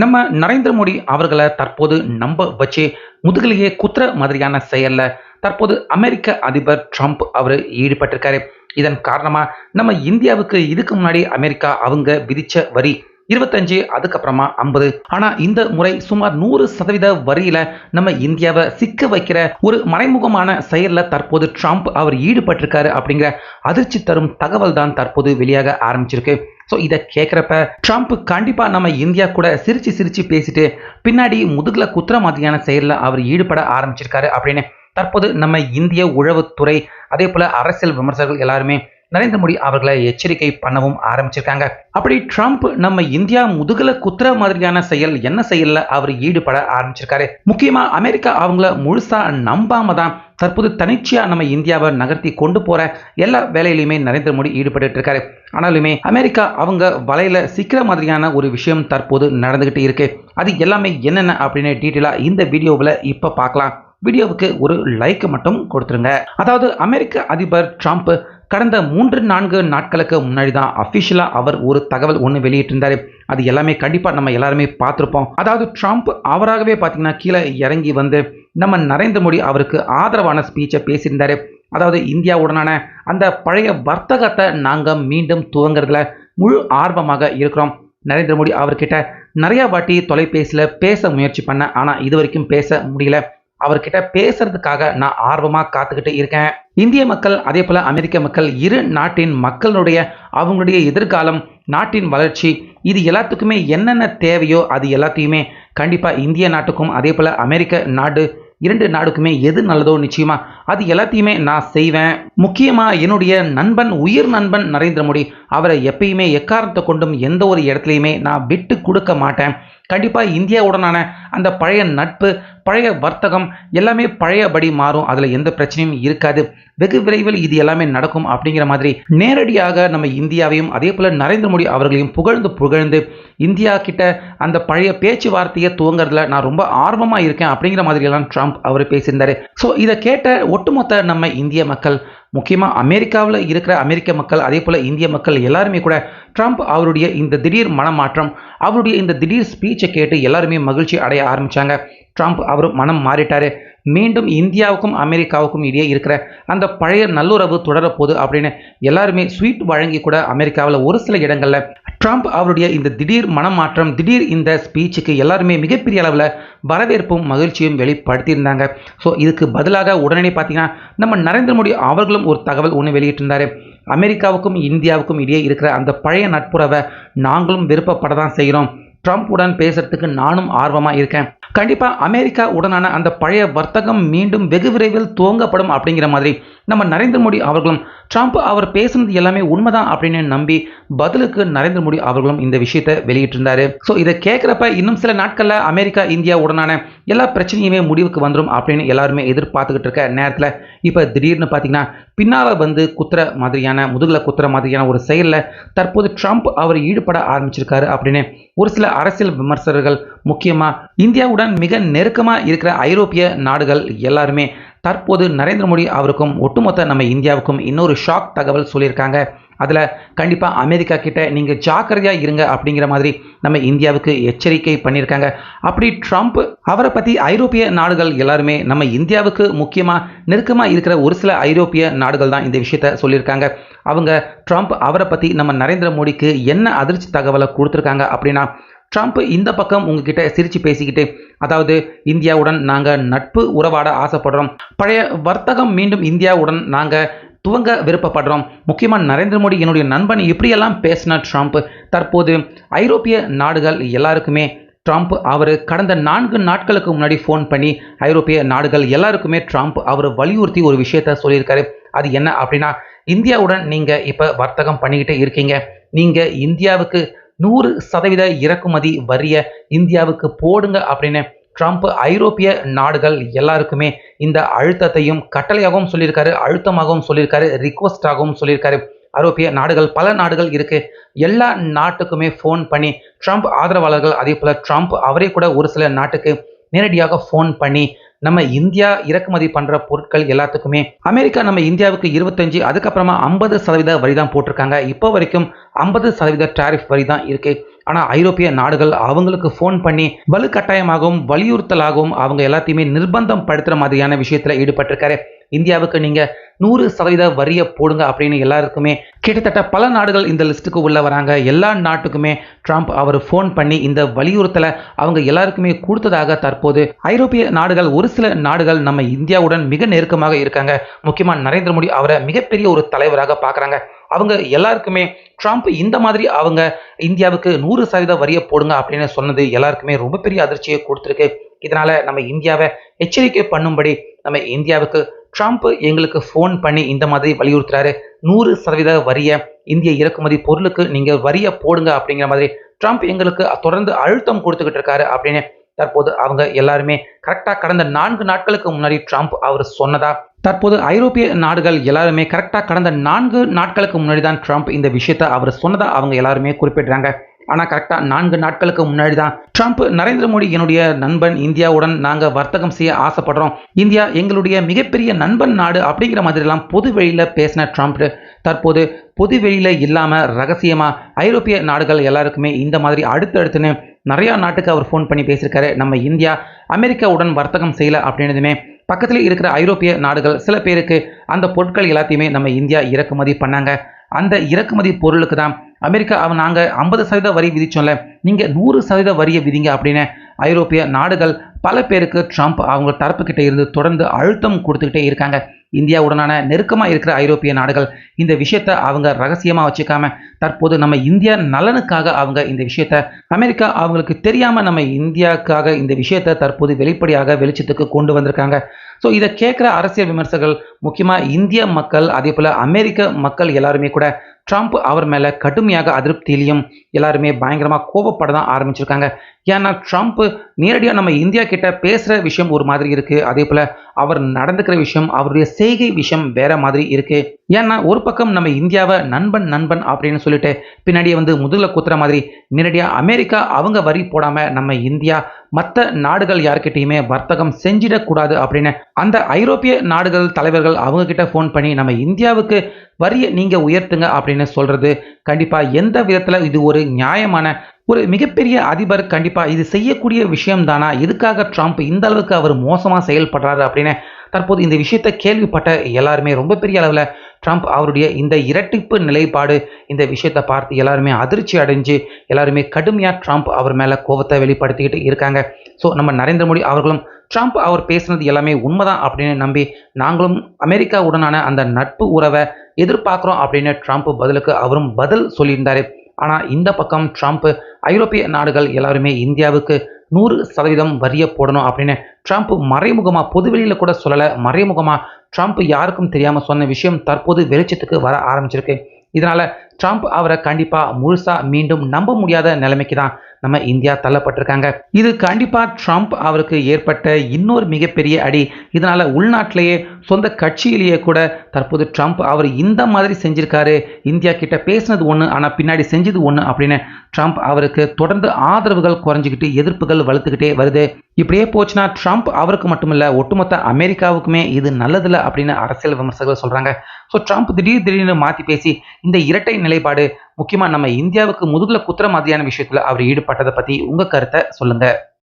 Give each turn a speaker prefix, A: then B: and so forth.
A: நம்ம நரேந்திர மோடி அவர்களை தற்போது நம்ப வச்சு முதுகிலேயே குத்துற மாதிரியான செயலில் தற்போது அமெரிக்க அதிபர் ட்ரம்ப் அவர் ஈடுபட்டிருக்காரு. இதன் காரணமாக நம்ம இந்தியாவுக்கு இதுக்கு முன்னாடி அமெரிக்கா அவங்க விதித்த வரி இருபத்தஞ்சு அதுக்கப்புறமா ஐம்பது. ஆனா இந்த முறை சுமார் நூறு சதவீத வரியில நம்ம இந்தியாவை சிக்க வைக்கிற ஒரு மறைமுகமான செயல்ல தற்போது ட்ரம்ப் அவர் ஈடுபட்டிருக்காரு அப்படிங்கிற அதிர்ச்சி தரும் தகவல் தான் தற்போது வெளியாக ஆரம்பிச்சிருக்கு. ஸோ இதை கேட்குறப்ப ட்ரம்ப் கண்டிப்பாக நம்ம இந்தியா கூட சிரிச்சு சிரிச்சு பேசிட்டு பின்னாடி முதுகில் குத்துற மாதிரியான செயலில் அவர் ஈடுபட ஆரம்பிச்சிருக்காரு அப்படின்னு தற்போது நம்ம இந்திய உளவுத்துறை அதே போல் அரசியல் விமர்சகர்கள் எல்லாருமே நரேந்திர மோடி அவர்களை எச்சரிக்கை பண்ணவும் ஆரம்பிச்சிருக்காங்க. அப்படி ட்ரம்ப் நம்ம இந்தியா முதுகில் குத்துற மாதிரியான செயல் என்ன செயல்ல அவர் ஈடுபட ஆரம்பிச்சிருக்காரு? முக்கியமா அமெரிக்கா அவங்கள முழுசா நம்பாம தான் தற்போது தனிச்சையாக நம்ம இந்தியாவை நகர்த்தி கொண்டு போகிற எல்லா வேலையிலையுமே நரேந்திர மோடி ஈடுபட்டு இருக்காரு ஆனாலுமே அமெரிக்கா அவங்க வலையில் சிக்கிற மாதிரியான ஒரு விஷயம் தற்போது நடந்துக்கிட்டு இருக்கு. அது எல்லாமே என்னென்ன அப்படின்னு டீட்டெயிலாக இந்த வீடியோவில் இப்போ பார்க்கலாம் வீடியோவுக்கு ஒரு லைக் மட்டும் கொடுத்துருங்க. அதாவது அமெரிக்க அதிபர் ட்ரம்ப் கடந்த மூன்று நான்கு நாட்களுக்கு முன்னாடி தான் அஃபிஷியலாக அவர் ஒரு தகவல் ஒன்று வெளியிட்டிருந்தாரு. அது எல்லாமே கண்டிப்பாக நம்ம எல்லாருமே பார்த்துருப்போம். அதாவது ட்ரம்ப் அவராகவே பார்த்தீங்கன்னா கீழே இறங்கி வந்து நம்ம நரேந்திர மோடி அவருக்கு ஆதரவான ஸ்பீச்சை பேசியிருந்தாரு. அதாவது இந்தியாவுடனான அந்த பழைய வர்த்தகத்தை நாங்கள் மீண்டும் துவங்குறதுல முழு ஆர்வமாக இருக்கிறோம். நரேந்திர மோடி அவர்கிட்ட நிறைய வாட்டி தொலைபேசியில் பேச முயற்சி பண்ணேன். ஆனால் இது வரைக்கும் பேச முடியல. அவர்கிட்ட பேசுறதுக்காக நான் ஆர்வமாக காத்துக்கிட்டு இருக்கேன். இந்திய மக்கள் அதே போல் அமெரிக்க மக்கள் இரு நாட்டின் மக்களுடைய அவங்களுடைய எதிர்காலம் நாட்டின் வளர்ச்சி இது எல்லாத்துக்குமே என்னென்ன தேவையோ அது எல்லாத்தையுமே கண்டிப்பாக இந்திய நாட்டுக்கும் அதே போல் அமெரிக்க நாடு இரண்டு நாடுக்குமே எது நல்லதோ நிச்சயமா அது எல்லாத்தையுமே நான் செய்வேன். முக்கியமாக என்னுடைய நண்பன் உயிர் நண்பன் நரேந்திர மோடி அவரை எப்பயுமே எக்காரணத்தை கொண்டும் எந்த ஒரு இடத்துலையுமே நான் விட்டு கொடுக்க மாட்டேன். கண்டிப்பாக இந்தியாவுடனான அந்த பழைய நட்பு பழைய வர்த்தகம் எல்லாமே பழையபடி மாறும். அதில் எந்த பிரச்சனையும் இருக்காது. வெகு விரைவில் இது எல்லாமே நடக்கும் அப்படிங்கிற மாதிரி நேரடியாக நம்ம இந்தியாவையும் அதே போல் நரேந்திர மோடி அவர்களையும் புகழ்ந்து புகழ்ந்து இந்தியா கிட்ட அந்த பழைய பேச்சுவார்த்தையை துவங்குறதுல நான் ரொம்ப ஆர்வமாக இருக்கேன் அப்படிங்கிற மாதிரியெல்லாம் ட்ரம்ப் அவர் பேசியிருந்தார். ஸோ இதை கேட்ட ஒட்டுமொத்த நம்ம இந்திய மக்கள் முக்கியமாக அமெரிக்காவில் இருக்கிற அமெரிக்க மக்கள் அதே போல் இந்திய மக்கள் எல்லாருமே கூட ட்ரம்ப் அவருடைய இந்த திடீர் மனமாற்றம் அவருடைய இந்த திடீர் ஸ்பீச்சை கேட்டு எல்லாருமே மகிழ்ச்சி அடைய ஆரம்பித்தாங்க ட்ரம்ப் அவர் மனம் மாறிட்டாரு. மீண்டும் இந்தியாவுக்கும் அமெரிக்காவுக்கும் இடையே இருக்கிற அந்த பழைய நல்லுறவு தொடரப்போகுது அப்படின்னு எல்லாருமே ஸ்வீட் வழங்கி கூட அமெரிக்காவில் ஒரு சில இடங்களில் ட்ரம்ப் அவருடைய இந்த திடீர் மனமாற்றம் திடீர் இந்த ஸ்பீச்சுக்கு எல்லாருமே மிகப்பெரிய அளவில் வரவேற்பும் மகிழ்ச்சியும் வெளிப்படுத்தியிருந்தாங்க. ஸோ இதுக்கு பதிலாக உடனே பார்த்தீங்கன்னா நம்ம நரேந்திர மோடி அவர்களும் ஒரு தகவல் ஒன்று வெளியிட்டிருந்தாரு. அமெரிக்காவுக்கும் இந்தியாவுக்கும் இடையே இருக்கிற அந்த பழைய நட்புறவை நாங்களும் விருப்பப்பட தான் செய்கிறோம் ட்ரம்ப் உடன் பேசுறதுக்கு நானும் ஆர்வமாக இருக்கேன். கண்டிப்பாக அமெரிக்கா உடனான அந்த பழைய வர்த்தகம் மீண்டும் வெகு விரைவில் துவங்கப்படும் அப்படிங்கிற மாதிரி நம்ம நரேந்திர மோடி அவர்களும் ட்ரம்ப் அவர் பேசுனது எல்லாமே உண்மைதான் அப்படின்னு நம்பி பதிலுக்கு நரேந்திர மோடி அவர்களும் இந்த விஷயத்தை வெளியிட்டிருந்தாரு. ஸோ இதை கேட்குறப்ப இன்னும் சில நாட்களில் அமெரிக்கா இந்தியா உடனான எல்லா பிரச்சனையுமே முடிவுக்கு வந்துடும் அப்படின்னு எல்லாருமே எதிர்பார்த்துக்கிட்டு இருக்க நேரத்தில் இப்போ திடீர்னு பார்த்தீங்கன்னா பின்னால் வந்து குத்துற மாதிரியான முதுகில் குத்துற மாதிரியான ஒரு செயலில் தற்போது ட்ரம்ப் அவர் ஈடுபட ஆரம்பிச்சிருக்காரு அப்படின்னு ஒரு சில அரசியல் விமர்சகர்கள் முக்கியமாக இந்தியாவுடன் மிக நெருக்கமாக இருக்கிற ஐரோப்பிய நாடுகள் எல்லாருமே தற்போது நரேந்திர மோடி அவருக்கும் ஒட்டுமொத்த நம்ம இந்தியாவுக்கும் இன்னொரு ஷாக் தகவல் சொல்லியிருக்காங்க. அதில் கண்டிப்பாக அமெரிக்கா கிட்ட நீங்கள் ஜாக்கிரதையாக இருங்க அப்படிங்கிற மாதிரி நம்ம இந்தியாவுக்கு எச்சரிக்கை பண்ணியிருக்காங்க. அப்படி ட்ரம்ப் அவரை பற்றி ஐரோப்பிய நாடுகள் எல்லாருமே நம்ம இந்தியாவுக்கு முக்கியமாக நெருக்கமாக இருக்கிற ஒரு சில ஐரோப்பிய நாடுகள் தான் இந்த விஷயத்த சொல்லியிருக்காங்க. அவங்க ட்ரம்ப் அவரை பற்றி நம்ம நரேந்திர மோடிக்கு என்ன அதிர்ச்சி தகவலை கொடுத்துருக்காங்க அப்படின்னா ட்ரம்ப் இந்த பக்கம் உங்ககிட்ட சிரித்து பேசிக்கிட்டு அதாவது இந்தியாவுடன் நாங்கள் நட்பு உறவாட ஆசைப்படுறோம். பழைய வர்த்தகம் மீண்டும் இந்தியாவுடன் நாங்கள் துவங்க விருப்பப்படுறோம். முக்கியமாக நரேந்திர மோடி என்னுடைய நண்பன் இப்படியெல்லாம் பேசின ட்ரம்ப் தற்போது ஐரோப்பிய நாடுகள் எல்லாருக்குமே ட்ரம்ப் அவர் கடந்த நான்கு நாட்களுக்கு முன்னாடி ஃபோன் பண்ணி ஐரோப்பிய நாடுகள் எல்லாருக்குமே ட்ரம்ப் அவர் வலியுறுத்தி ஒரு விஷயத்த சொல்லியிருக்காரு. அது என்ன அப்படின்னா இந்தியாவுடன் நீங்கள் இப்போ வர்த்தகம் பண்ணிக்கிட்டே இருக்கீங்க. நீங்கள் இந்தியாவுக்கு நூறு சதவீத இறக்குமதி வரிய இந்தியாவுக்கு போடுங்க அப்படின்னு ட்ரம்ப் ஐரோப்பிய நாடுகள் எல்லாருக்குமே இந்த அழுத்தத்தையும் கட்டளையாகவும் சொல்லியிருக்காரு அழுத்தமாகவும் சொல்லியிருக்காரு ரிக்வஸ்டாகவும் சொல்லியிருக்காரு. ஐரோப்பிய நாடுகள் பல நாடுகள் இருக்கு. எல்லா நாட்டுக்குமே ஃபோன் பண்ணி ட்ரம்ப் ஆதரவாளர்கள் அதே போல் ட்ரம்ப் அவரே கூட ஒரு சில நாட்டுக்கு நேரடியாக ஃபோன் பண்ணி நம்ம இந்தியா இறக்குமதி பண்ற பொருட்கள் எல்லாத்துக்குமே. அமெரிக்கா நம்ம இந்தியாவுக்கு இருபத்தஞ்சு அதுக்கப்புறமா ஐம்பது சதவீத வரி தான் போட்டிருக்காங்க. இப்போ வரைக்கும் ஐம்பது சதவீத டாரிஃப் வரி தான் இருக்கு. ஆனால் ஐரோப்பிய நாடுகள் அவங்களுக்கு ஃபோன் பண்ணி வலுக்கட்டாயமாகவும் வலியுறுத்தலாகவும் அவங்க எல்லாத்தையுமே நிர்பந்தம் படுத்துகிற மாதிரியான விஷயத்தில் ஈடுபட்டிருக்காரு. இந்தியாவுக்கு நீங்கள் நூறு சதவீத வரியை போடுங்க அப்படின்னு எல்லாருக்குமே கிட்டத்தட்ட பல நாடுகள் இந்த லிஸ்ட்டுக்கு உள்ள வராங்க. எல்லா நாட்டுக்குமே ட்ரம்ப் அவர் ஃபோன் பண்ணி இந்த வலியுறுத்தலை அவங்க எல்லாருக்குமே கொடுத்ததாக தற்போது ஐரோப்பிய நாடுகள் ஒரு சில நாடுகள் நம்ம இந்தியாவுடன் மிக நெருக்கமாக இருக்காங்க. முக்கியமாக நரேந்திர மோடி அவரை மிகப்பெரிய ஒரு தலைவராக பார்க்குறாங்க. அவங்க எல்லாருக்குமே ட்ரம்ப் இந்த மாதிரி அவங்க இந்தியாவுக்கு நூறு சதவீத வரியை போடுங்க அப்படின்னு சொன்னது எல்லாருக்குமே ரொம்ப பெரிய அதிர்ச்சியை கொடுத்துருக்கு. இதனால் நம்ம இந்தியாவை எச்சரிக்கை பண்ணும்படி நம்ம இந்தியாவுக்கு ட்ரம்ப் எங்களுக்கு ஃபோன் பண்ணி இந்த மாதிரி வலியுறுத்துறாரு. நூறு சதவீத வரிய இந்திய இறக்குமதி பொருளுக்கு நீங்க வரிய போடுங்க அப்படிங்கிற மாதிரி ட்ரம்ப் எங்களுக்கு தொடர்ந்து அழுத்தம் கொடுத்துக்கிட்டு இருக்காரு அப்படின்னு தற்போது அவங்க எல்லாருமே கரெக்டாக கடந்த நான்கு நாட்களுக்கு முன்னாடி ட்ரம்ப் அவர் சொன்னதா? தற்போது ஐரோப்பிய நாடுகள் எல்லாருமே கரெக்டாக கடந்த நான்கு நாட்களுக்கு முன்னாடி தான் ட்ரம்ப் இந்த விஷயத்தை அவர் சொன்னதா அவங்க எல்லாருமே குறிப்பிடுறாங்க. ஆனால் கரெக்டாக நான்கு நாட்களுக்கு முன்னாடி தான் ட்ரம்ப் நரேந்திர மோடி என்னுடைய நண்பன் இந்தியாவுடன் நாங்கள் வர்த்தகம் செய்ய ஆசைப்படுறோம். இந்தியா எங்களுடைய மிகப்பெரிய நண்பன் நாடு அப்படிங்கிற மாதிரிலாம் பொது வெளியில் பேசின ட்ரம்ப் தற்போது பொது வெளியில் இல்லாமல் ரகசியமாக ஐரோப்பிய நாடுகள் எல்லாருக்குமே இந்த மாதிரி அடுத்தடுத்துன்னு நிறையா நாட்டுக்கு அவர் ஃபோன் பண்ணி பேசியிருக்காரு. நம்ம இந்தியா அமெரிக்காவுடன் வர்த்தகம் செய்யலை அப்படின்னதுமே பக்கத்தில் இருக்கிற ஐரோப்பிய நாடுகள் சில பேருக்கு அந்த பொருட்கள் எல்லாத்தையுமே நம்ம இந்தியா இறக்குமதி பண்ணாங்க. அந்த இறக்குமதி பொருளுக்கு தான் அமெரிக்கா அவன் நாங்கள் ஐம்பது சதவீத வரி விதிச்சோம்ல. நீங்கள் நூறு சதவீத வரியை விதிங்க அப்படின்னு ஐரோப்பிய நாடுகள் பல பேருக்கு ட்ரம்ப் அவங்க தரப்புக்கிட்ட இருந்து தொடர்ந்து அழுத்தம் கொடுத்துக்கிட்டே இருக்காங்க. இந்தியாவுடனான நெருக்கமாக இருக்கிற ஐரோப்பிய நாடுகள் இந்த விஷயத்த அவங்க ரகசியமாக வச்சுக்காம தற்போது நம்ம இந்தியா நலனுக்காக அவங்க இந்த விஷயத்த அமெரிக்கா அவங்களுக்கு தெரியாமல் நம்ம இந்தியாவுக்காக இந்த விஷயத்த தற்போது வெளிப்படையாக வெளிச்சத்துக்கு கொண்டு வந்திருக்காங்க. ஸோ இதை கேட்குற அரசியல் விமர்சகர்கள் முக்கியமாக இந்திய மக்கள் அதே போல் அமெரிக்க மக்கள் எல்லாருமே கூட ட்ரம்ப் அவர் மேலே கடுமையாக அதிருப்தியிலையும் எல்லாருமே பயங்கரமாக கோபப்பட தான் ஆரம்பிச்சிருக்காங்க. ஏன்னா ட்ரம்ப் நேரடியாக நம்ம இந்தியா கிட்ட பேசுகிற விஷயம் ஒரு மாதிரி இருக்குது அதே போல் அவர் நடந்துக்கிற விஷயம் அவருடைய செய்கை விஷயம் வேற மாதிரி இருக்குது ஏன்னா ஒரு பக்கம் நம்ம இந்தியாவை நண்பன் நண்பன் அப்படின்னு சொல்லிட்டு பின்னாடியே வந்து முதுகில் குத்துற மாதிரி நேரடியாக அமெரிக்கா அவங்க வரி போடாமல் நம்ம இந்தியா மற்ற நாடுகள் யார்கிட்டையுமே வர்த்தகம் செஞ்சிடக்கூடாது அப்படின்னு அந்த ஐரோப்பிய நாடுகள் தலைவர்கள் அவங்க கிட்ட ஃபோன் பண்ணி நம்ம இந்தியாவுக்கு வரியை நீங்கள் உயர்த்துங்க அப்படின்னு சொல்கிறது கண்டிப்பாக எந்த விதத்தில் இது ஒரு நியாயமான ஒரு மிகப்பெரிய அதிபர் கண்டிப்பாக இது செய்யக்கூடிய விஷயம் தானா எதுக்காக ட்ரம்ப் இந்த அளவுக்கு அவர் மோசமாக செயல்படுறாரு அப்படின்னு தற்போது இந்த விஷயத்தை கேள்விப்பட்ட எல்லாருமே ரொம்ப பெரிய அளவில் ட்ரம்ப் அவருடைய இந்த இரட்டிப்பு நிலைப்பாடு இந்த விஷயத்தை பார்த்து எல்லாருமே அதிர்ச்சி அடைஞ்சு எல்லாருமே கடுமையாக ட்ரம்ப் அவர் மேலே கோபத்தை வெளிப்படுத்திக்கிட்டு இருக்காங்க. ஸோ நம்ம நரேந்திர மோடி அவர்களும் ட்ரம்ப் அவர் பேசுனது எல்லாமே உண்மைதான் அப்படின்னு நம்பி நாங்களும் அமெரிக்காவுடனான அந்த நட்பு உறவை எதிர்பார்க்குறோம் அப்படின்னு ட்ரம்ப் பதிலுக்கு அவரும் பதில் சொல்லியிருந்தார். ஆனால் இந்த பக்கம் ட்ரம்ப் ஐரோப்பிய நாடுகள் எல்லாருமே இந்தியாவுக்கு நூறு சதவீதம் வரிய போடணும் அப்படின்னு ட்ரம்ப் மறைமுகமாக பொதுவெளியில் கூட சொல்லலை. மறைமுகமாக ட்ரம்ப் யாருக்கும் தெரியாமல் சொன்ன விஷயம் தற்போது வெளிச்சத்துக்கு வர ஆரம்பிச்சிருக்கு. இதனால் ட்ரம்ப் அவரை கண்டிப்பாக முழுசாக மீண்டும் நம்ப முடியாத நிலைமைக்கு தான் நம்ம இந்தியா தள்ளப்பட்டிருக்காங்க. இது கண்டிப்பாக ட்ரம்ப் அவருக்கு ஏற்பட்ட இன்னொரு மிகப்பெரிய அடி. இதனால் உள்நாட்டிலேயே சொந்த கட்சியிலேயே கூட தற்போது ட்ரம்ப் அவர் இந்த மாதிரி செஞ்சிருக்காரு. இந்தியா கிட்ட பேசினது ஒன்று ஆனால் பின்னாடி செஞ்சது ஒன்று அப்படின்னு ட்ரம்ப் அவருக்கு தொடர்ந்து ஆதரவுகள் குறைஞ்சிக்கிட்டு எதிர்ப்புகள் வலுத்துக்கிட்டே வருது. இப்படியே போச்சுன்னா ட்ரம்ப் அவருக்கு மட்டுமில்ல ஒட்டுமொத்த அமெரிக்காவுக்குமே இது நல்லதில்லை அப்படின்னு அரசியல் விமர்சகர்கள் சொல்கிறாங்க ஸோ ட்ரம்ப் திடீர் திடீர்னு மாற்றி பேசி இந்த இரட்டை நிலைப்பாடு முக்கியமாக நம்ம இந்தியாவுக்கு முதுகில் குத்துற மாதிரியான விஷயத்தில் அவர் ஈடுபட்டதை பற்றி உங்கள் கருத்தை சொல்லுங்கள்